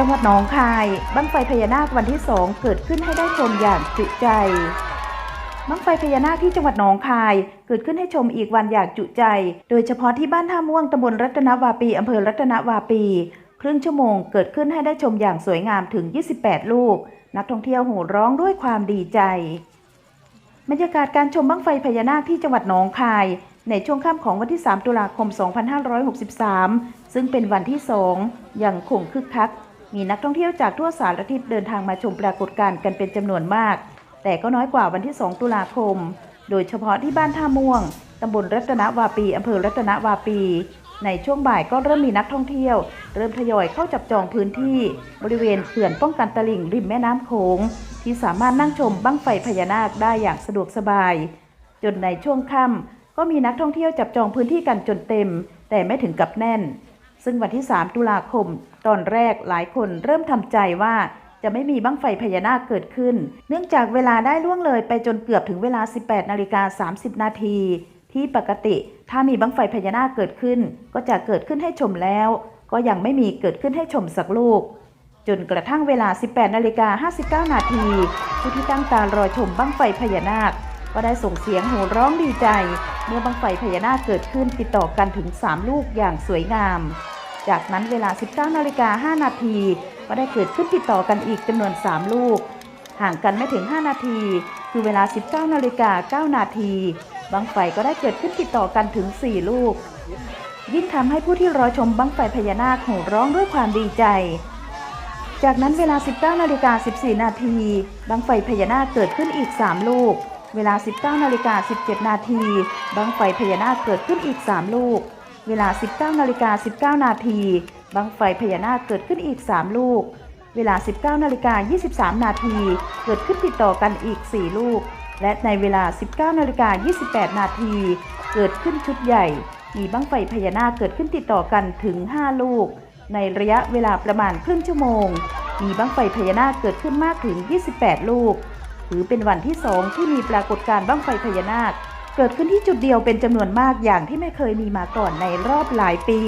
จังหวัดหนองคาย บั้งไฟพญานาควันที่สองเกิดขึ้นให้ได้ชมอย่างจุใจ บั้งไฟพญานาคที่จังหวัดหนองคาย เกิดขึ้นให้ชมอีกวันอย่างจุใจ โดยเฉพาะที่บ้านท่าม่วงตำบลรัตนวาปีอำเภอรัตนวาปี ครึ่งชั่วโมงเกิดขึ้นให้ได้ชมอย่างสวยงามถึง 28 ลูก นักท่องเที่ยวโห่ร้องด้วยความดีใจ บรรยากาศการชมบั้งไฟพญานาคที่จังหวัดหนองคายในช่วงค่ำของวันที่ 3 ตุลาคม 2563 ซึ่งเป็นวันที่ 2 ยังคงคึกคัก มีนักท่องเที่ยวจากทั่วสารทิศเดินทางมาชมปรากฏการณ์กันเป็นจำนวนมาก แต่ก็น้อยกว่าวันที่ 2 ตุลาคม โดยเฉพาะที่บ้านท่าม่วงตำบลรัตนวาปีอำเภอรัตนวาปี ในช่วงบ่ายก็เริ่มมีนักท่องเที่ยว เริ่มทยอยเข้าจับจองพื้นที่ บริเวณเขื่อนป้องกันตลิ่งริมแม่น้ำโขงที่สามารถนั่งชมบั้งไฟพญานาคได้อย่างสะดวกสบาย จนในช่วงค่ำก็มีนักท่องเที่ยวจับจองพื้นที่กันจนเต็ม แต่ไม่ถึงกับแน่น ซึ่งวันที่ 3 ตุลาคม ตอนแรกหลายคนเริ่มทำใจว่าจะไม่มีบั้งไฟพญานาคเกิดขึ้น เนื่องจากเวลาได้ล่วงเลยไปจนเกือบถึงเวลา 18 นาฬิกา 30 นาที ที่ปกติถ้ามีบั้งไฟพญานาคเกิดขึ้น ก็จะเกิดขึ้นให้ชมแล้ว ก็ยังไม่มีเกิดขึ้นให้ชมสักลูก จนกระทั่งเวลา 18 นาฬิกา 59 นาทีผู้ที่ตั้งตารอชมบั้งไฟพญานาค ก็ได้ส่งเสียงโห่ร้องดีใจ เมื่อบั้งไฟพญานาคเกิดขึ้นติดต่อกันถึง 3 ลูกอย่างสวยงาม จากนั้นเวลา 19นาฬิกา5นาทีก็ได้เกิดขึ้นติดต่อกันอีกจำนวน 3 ลูก ห่างกันไม่ถึง 5 นาที คือเวลา 19นาฬิกา9นาทีบังไฟก็ได้เกิดขึ้นติดต่อกันถึง 4 ลูก ยิ่งทำให้ผู้ที่รอชมบังไฟพญานาคโห่ร้องด้วยความดีใจ จากนั้นเวลา 19นาฬิกา14 นาทีบังไฟพญานาคเกิดขึ้นอีก 3 ลูก เวลา 19นาฬิกา17 นาทีบังไฟพญานาคเกิดขึ้นอีก 3 ลูก เวลา 19นาฬิกา19 นาทีบังไฟพญานาคเกิดขึ้นอีก 3 ลูก เวลา 19นาฬิกา23 นาทีเกิดขึ้นติดต่อกันอีก 4 ลูก และในเวลา 19นาฬิกา28 นาทีเกิดขึ้นชุดใหญ่ มีบังไฟพญานาคเกิดขึ้นติดต่อกันถึง 5 ลูก ในระยะเวลาประมาณครึ่งชั่วโมง มีบังไฟพญานาคเกิดขึ้นมากถึง 28 ลูก ถือเป็นวันที่ 2 ที่มีปรากฏการณ์บังไฟพญานาค เกิดขึ้นที่จุดเดียวเป็นจำนวนมากอย่างที่ไม่เคยมีมาก่อนในรอบหลายปี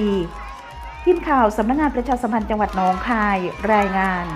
ทีมข่าวสำนักงานประชาสัมพันธ์จังหวัดหนองคายรายงาน